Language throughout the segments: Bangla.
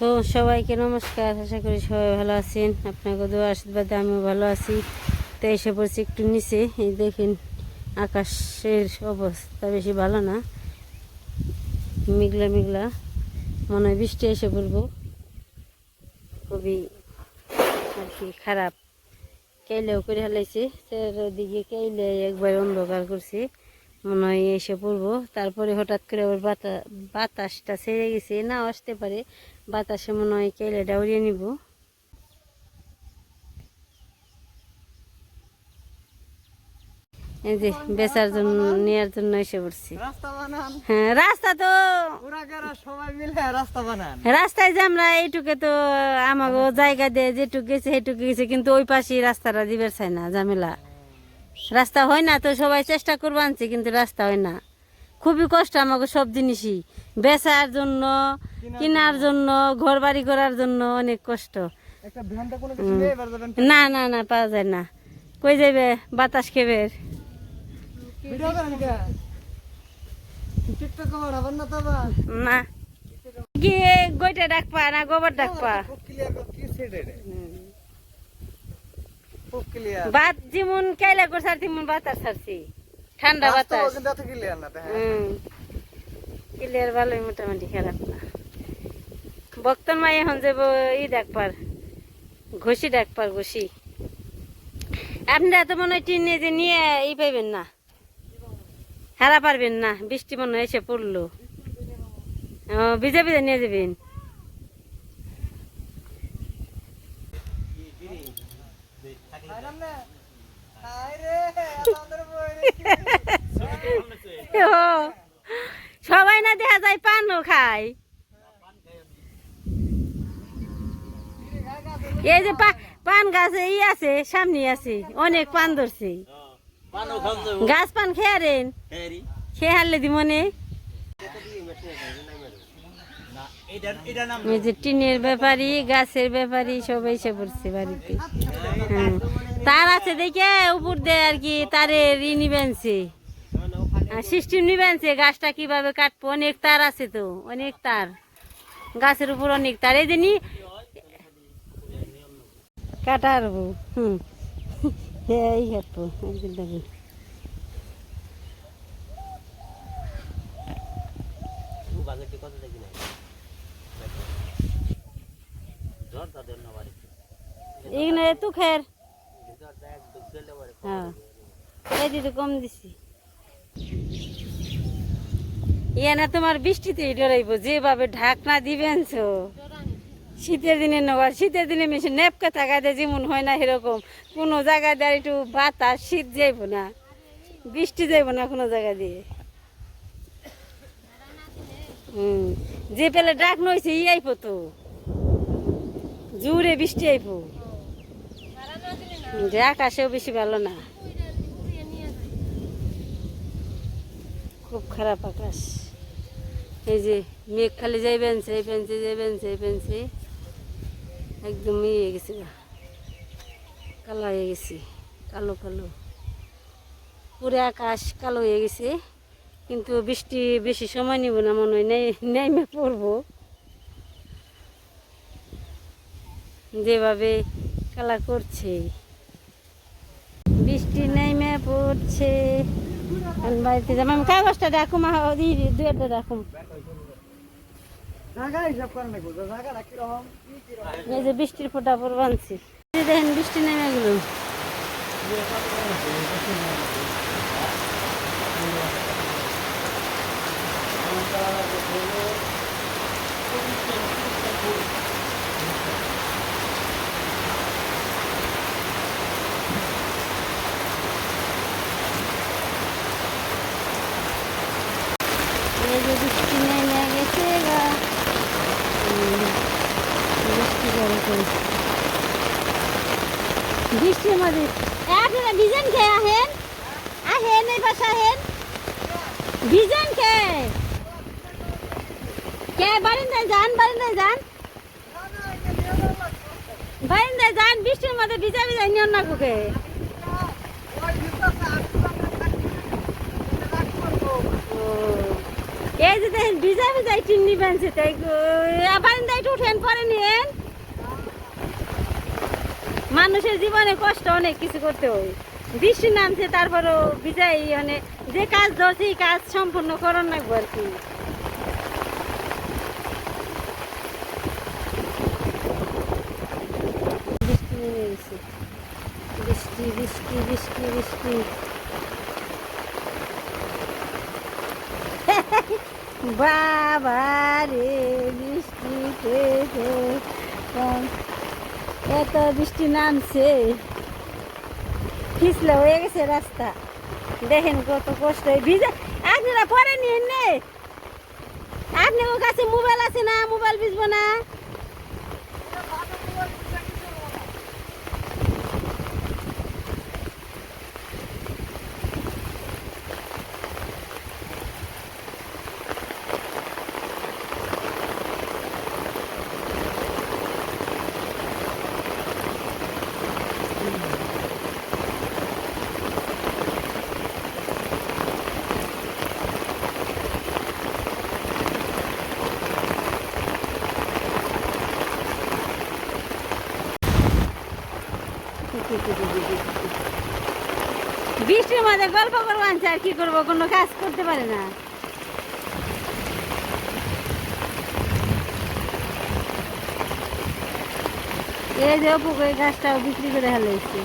তো সবাইকে নমস্কার, আশা করি সবাই ভালো আছেন। আপনাকে দোয়া, আশীর্বাদে আমিও ভালো আছি। তো এসে পড়ছি একটু নিচে। এই দেখেন, আকাশের অবস্থা বেশি ভালো না। মেঘলা মেঘলা। মনে হয় বৃষ্টি এসে পড়ব। খুবই আর কি খারাপ। কেলেও করে হালাইছে দিকে কেলে একবার অন্ধকার করছে। মনে হয় এসে পড়ব। তারপরে হঠাৎ করে আবার বাতা বাতাসটা ছেড়ে গেছে না আসতে পারে। বাতাসে মনে হয় কেলেটা উড়িয়ে নিব। এই যে বেচার জন্য নেওয়ার জন্য এসে পড়ছি। রাস্তা হ্যাঁ রাস্তা তো! রাস্তায় যে আমরা এইটুকে তো আমাকে জায়গা দিয়ে যেটুক গেছে সেটুকু গেছে কিন্তু ওই পাশে রাস্তাটা দিবার চাই না ঝামেলা। রাস্তা হয় না তো সবাই চেষ্টা করব আনছে কিন্তু রাস্তা হয় না খুবই কষ্ট আমাকে সব জিনিসই বেচার জন্য কেনার জন্য ঘর বাড়ি করার জন্য অনেক কষ্ট না না না পাওয়া যায় না কই যাবে বাতাস খেবে না না কি ডাকপা না গোবর ডাকপা খুব ক্লিয়ার বাত যেমন কেলা করছে আর তেমন বাতাস ছাড়ছি ঠান্ডা বাতাস। ক্লিয়ার না হুম। ক্লিয়ার ভালোই মোটামুটি খারাপ না। বক্তন মাই এখন যাব ই ডাকপার ঘষি ডাকপার ঘষি। আপনারা তো মনে হয় টিনে যে নিয়ে ই পাইবেন না। হারা পারবেন না বৃষ্টি মনে হয় এসে পড়ল। ভিজে ভিজে নিয়ে যাবেন। সবাই না দেখা যায়, পানও খায়। এই যে পান গাছে ই আছে সামনে আছে, অনেক পান ধরছে। গাছ পান খেয়ে রেন। খেয়ে হারলে দি মনে। টিনের ব্যাপারী, গাছের ব্যাপারী, সবাই এসে পড়ছে বাড়িতে। হ্যাঁ তার আছে দেখে উপর দিয়ে আর কি তারের ই নিবেনছে। সিস্টেম নিবেনছে, গাছটা কীভাবে কাটবো? অনেক তার আছে তো, অনেক তার। গাছের উপর অনেক তার। এই যে নি কাটা হারবো হুম। এই হাঁটবো, একদিন তু খের। হ্যাঁ। এই দিতে কম দিছি। ইয়া না তোমার বৃষ্টিতে ডরাইবো যেভাবে ঢাকনা দিবেন তো। শীতের দিনে নেওয়ার শীতের দিনে মেশিন নেপকে থাকা দেয় যেমন হয় না সেরকম। কোনো জায়গায় দিয়ে একটু বাতাস শীত যাইব না। বৃষ্টি যাইব না কোনো জায়গা দিয়ে। হুম যে পেলে ডাক নইছে ই আইপো তো। জোরে বৃষ্টি আইপো যে আকাশেও বেশি ভালো না। খুব খারাপ আকাশ। এই যে মেঘ খালি যাইবেন সেই পেন্সি যাইবেন সেই পেন্সি একদম ইয়ে গেছে কালো হয়ে গেছে, কালো কালো। পুরো আকাশ কালো হয়ে গেছে, কিন্তু বৃষ্টি বেশি সময় নিব না, মনে হয় নেমে পড়ব। যেভাবে কালা করছে। বৃষ্টি নেমে পড়ছে। বাড়িতে যাব। আমি কাগজটা ডাকুম মা একটা ডাকুম এই যে বৃষ্টির ফোটা পর বানছি দেখেন বৃষ্টি নেমে গেল এই যে বৃষ্টি নেমে গেছে গা হুম, বৃষ্টি করে করে বৃষ্টির মধ্যে এ, আপনারা ভিজেন খেয়ে আহেন আহেন এই বাসা আহেন ভিজেন খেয়ে কে বারিন্দায় যান বারিন্দায় যান বারিন্দায় যান বৃষ্টির মধ্যে ভিজা ভিজা নিয়ন না কুকে। এই যে দেখেন, ভিজা ভিজা টিন্নি বানছে তাই বারিন্দায় একটু উঠেন, পরে নিয়েন। মানুষের জীবনে কষ্ট অনেক কিছু করতে হয়। বৃষ্টি নামছে, তারপরও বিজয় মানে যে কাজ ধরছে, এই কাজ সম্পূর্ণ করণ লাগবো আর কি বৃষ্টি নেমে গেছে বৃষ্টি বৃষ্টি বৃষ্টি বাবা রে বৃষ্টিতে এত বৃষ্টি নামছে। পিছলে হয়ে গেছে রাস্তা। দেখেন কত কষ্ট। ভিজে আপনারা পরে নিন নে। আপনার কাছে মোবাইল আছে না? মোবাইল ভিজবো না? মধ্যে গল্প করব আনছে আর কি করব? কোনো কাজ করতে পারে না। এই যে পুকুরের গাছটাও বিক্রি করে হেলাইছে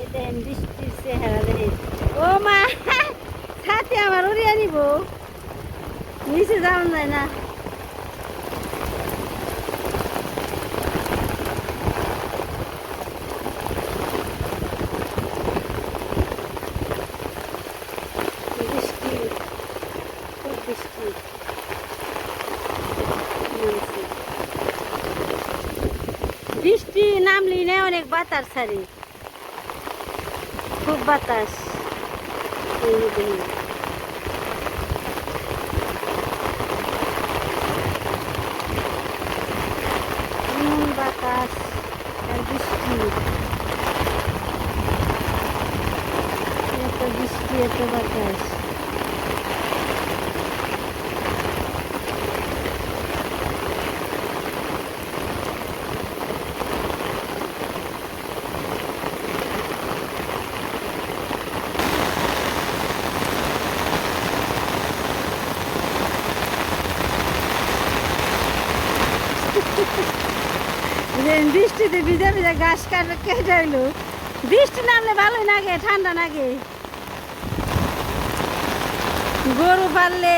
এই দেখেন বৃষ্টির চেহারা দেখেন ও মা ছাতি আমার উড়িয়ে নিব নিচে যাওয়া যায় না বৃষ্টি খুব বৃষ্টি নামছে। বৃষ্টি নামলি না অনেক বাতাস ছাড়ে খুব বাতাস। বাতাস আর বৃষ্টি। এত বৃষ্টি এত বাতাস যে বৃষ্টিতে ভিজে ভিজে ঘাস কাটে, কেটে হইল বৃষ্টি নামলে ভালোই লাগে, ঠান্ডা লাগে। গরু পাললে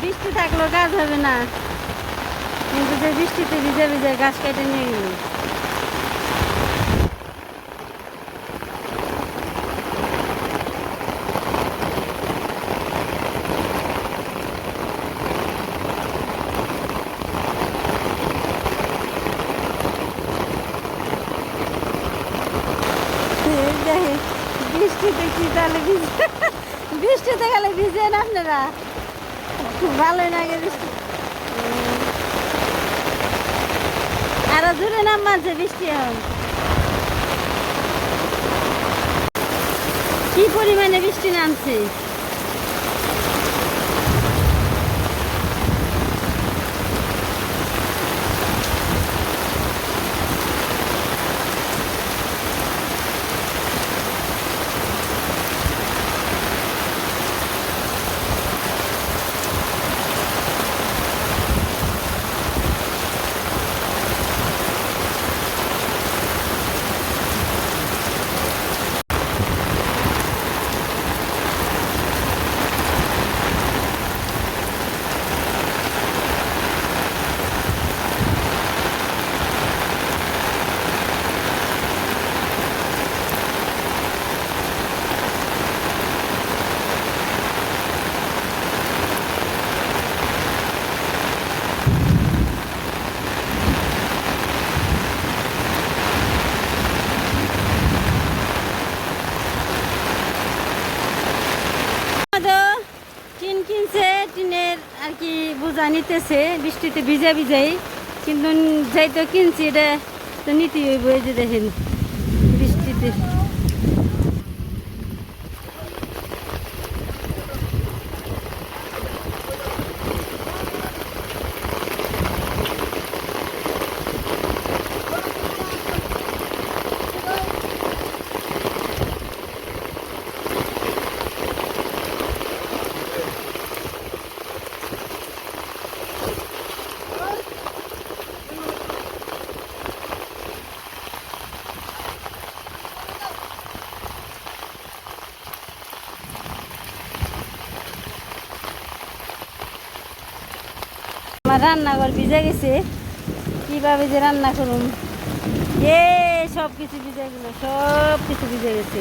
বৃষ্টি থাকলেও কাজ হবে না। কিন্তু যে বৃষ্টিতে ভিজে ভিজে গাছ কেটে নিয়ে গেল এই দেখে, বৃষ্টিতে কি তাহলে ভিজে বৃষ্টিতে গেলে আপনারা? ভালোই লাগে বৃষ্টি। আরও দূরে নাম মানছে বৃষ্টি এখন। কি পরিমাণে বৃষ্টি নামছে? আর কি বোঝা নিতেছে, বৃষ্টিতে ভিজা ভিজাই। কিন্তু যাই তো কিনছি, এটা তো নিতে হইব, এই যে দেখেন, বৃষ্টিতে। রান্নাঘর ভিজে গেছে, কীভাবে যে রান্না করুন এ সব কিছু ভিজে গেল সব কিছু ভিজে গেছে।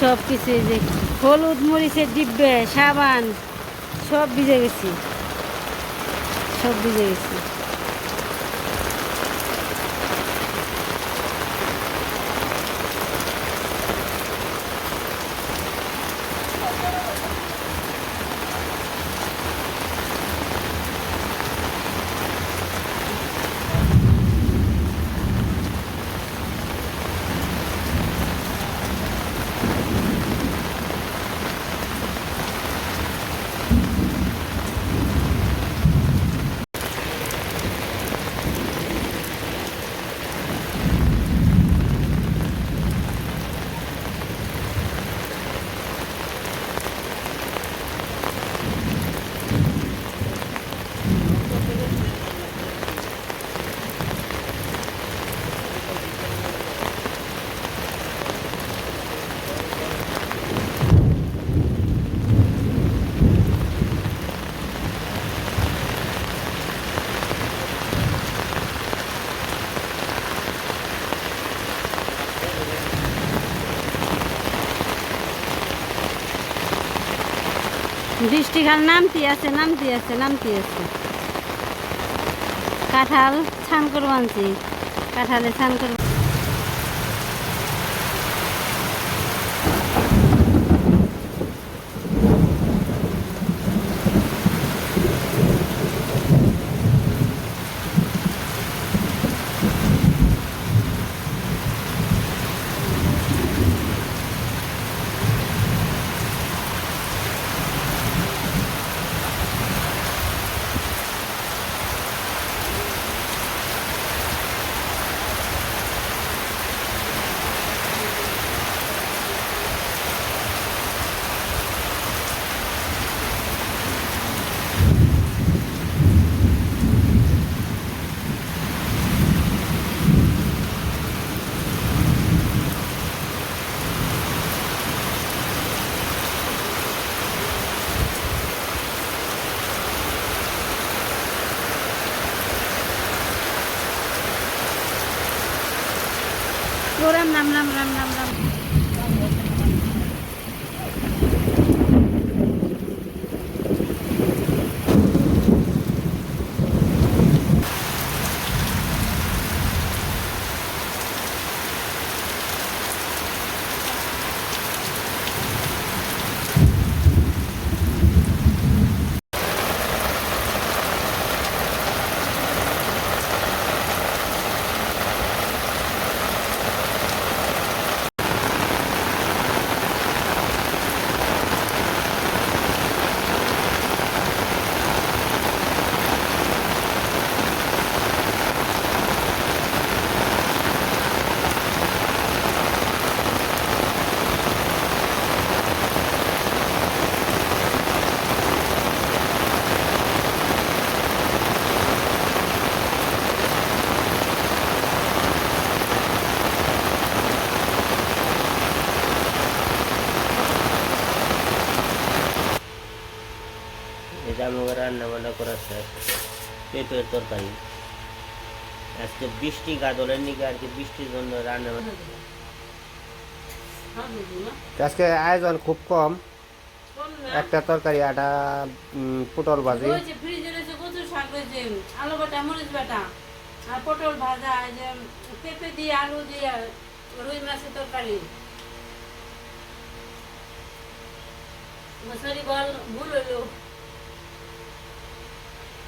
সব কিছু যে হলুদ মরিচের ডিব্বে, সাবান, সব ভিজে গেছে। সব ভিজে গেছে। বৃষ্টি খাল নামতি আছে নামতি আছে নামতি আছে। কাঁঠাল ছান করব আনছি। কাঁঠালে ছান করব। ও রাম রাম রাম রাম রাম রাম এটা রান্না বান্না করা শেষ পেঁপের তরকারি। আজকে বৃষ্টি গাদলের নিকে আর কি বৃষ্টির জন্য রান্না বান্না আজকে আয়োজন খুব কম। একটা তরকারি আটা পটল ভাজি। ফ্রিজে রয়েছে কচু শাক রয়েছে আলু বাটা মরিচ বাটা আর পটল ভাজা যে পেঁপে দিয়ে আলু দিয়ে রুই মাছের তরকারি। সরি বল ভুল আছে